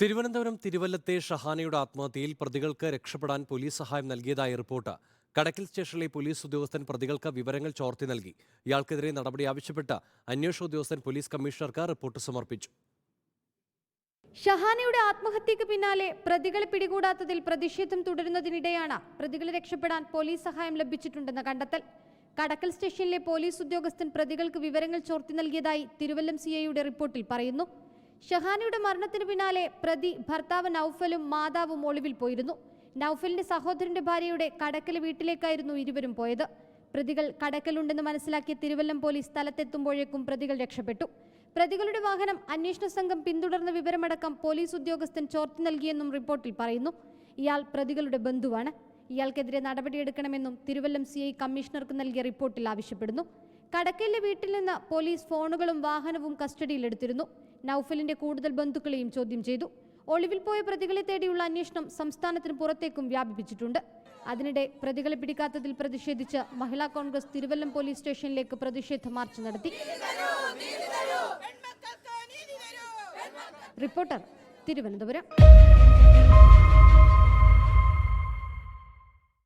തിരുവനന്തപുരം തിരുവല്ലത്തെ ഷഹാനയുടെ ആത്മഹത്യയിൽ പ്രതികൾക്ക് രക്ഷപ്പെടാൻ പോലീസ് സഹായം നൽകിയതായി റിപ്പോർട്ട്. കടക്കൽ സ്റ്റേഷനിലെ പോലീസ് ഉദ്യോഗസ്ഥൻ പ്രതികൾക്ക് വിവരങ്ങൾ ചോർത്തി നൽകി. ഇയാൾക്കെതിരെ നടപടി ആവശ്യപ്പെട്ട് അന്വേഷണ ഉദ്യോഗസ്ഥൻ പോലീസ് കമ്മീഷണർക്ക് റിപ്പോർട്ട് സമർപ്പിച്ചു. ഷഹാനയുടെ ആത്മഹത്യക്ക് പിന്നാലെ പ്രതികളെ പിടികൂടാത്തതിൽ പ്രതിഷേധം തുടരുന്നതിനിടെയാണ് പ്രതികളെ രക്ഷപ്പെടാൻ പോലീസ് സഹായം ലഭിച്ചിട്ടുണ്ടെന്ന കണ്ടെത്തൽ. കടക്കൽ സ്റ്റേഷനിലെ പോലീസ് ഉദ്യോഗസ്ഥൻ പ്രതികൾക്ക് വിവരങ്ങൾ ചോർത്തി നൽകിയതായി തിരുവല്ലം സി റിപ്പോർട്ടിൽ പറയുന്നു. ഷഹാനയുടെ മരണത്തിന് പിന്നാലെ പ്രതി ഭർത്താവ് നൌഫലും മാതാവും ഒളിവിൽ പോയിരുന്നു. നൌഫലിന്റെ സഹോദരന്റെ ഭാര്യയുടെ കടക്കൽ വീട്ടിലേക്കായിരുന്നു ഇരുവരും പോയത്. പ്രതികൾ കടക്കലുണ്ടെന്ന് മനസ്സിലാക്കിയ തിരുവല്ലം പോലീസ് സ്ഥലത്തെത്തുമ്പോഴേക്കും പ്രതികൾ രക്ഷപ്പെട്ടു. പ്രതികളുടെ വാഹനം അന്വേഷണ സംഘം പിന്തുടർന്ന വിവരമടക്കം പോലീസ് ഉദ്യോഗസ്ഥൻ ചോർത്തി നൽകിയെന്നും റിപ്പോർട്ടിൽ പറയുന്നു. ഇയാൾ പ്രതികളുടെ ബന്ധുവാണ്. ഇയാൾക്കെതിരെ നടപടിയെടുക്കണമെന്നും തിരുവല്ലം സി ഐ കമ്മീഷണർക്ക് നൽകിയ റിപ്പോർട്ടിൽ ആവശ്യപ്പെടുന്നു. കടക്കലിലെ വീട്ടിൽ നിന്ന് പോലീസ് ഫോണുകളും വാഹനവും കസ്റ്റഡിയിലെടുത്തിരുന്നു. നൌഫലിന്റെ കൂടുതൽ ബന്ധുക്കളെയും ചോദ്യം ചെയ്തു. ഒളിവിൽ പോയ പ്രതികളെ തേടിയുള്ള അന്വേഷണം സംസ്ഥാനത്തിന് പുറത്തേക്കും വ്യാപിപ്പിച്ചിട്ടുണ്ട്. അതിനിടെ പ്രതികളെ പിടിക്കാത്തതിൽ പ്രതിഷേധിച്ച് മഹിളാ കോൺഗ്രസ് തിരുവല്ലം പോലീസ് സ്റ്റേഷനിലേക്ക് പ്രതിഷേധ മാർച്ച് നടത്തി. റിപ്പോർട്ടർ തിരുവനന്തപുരം.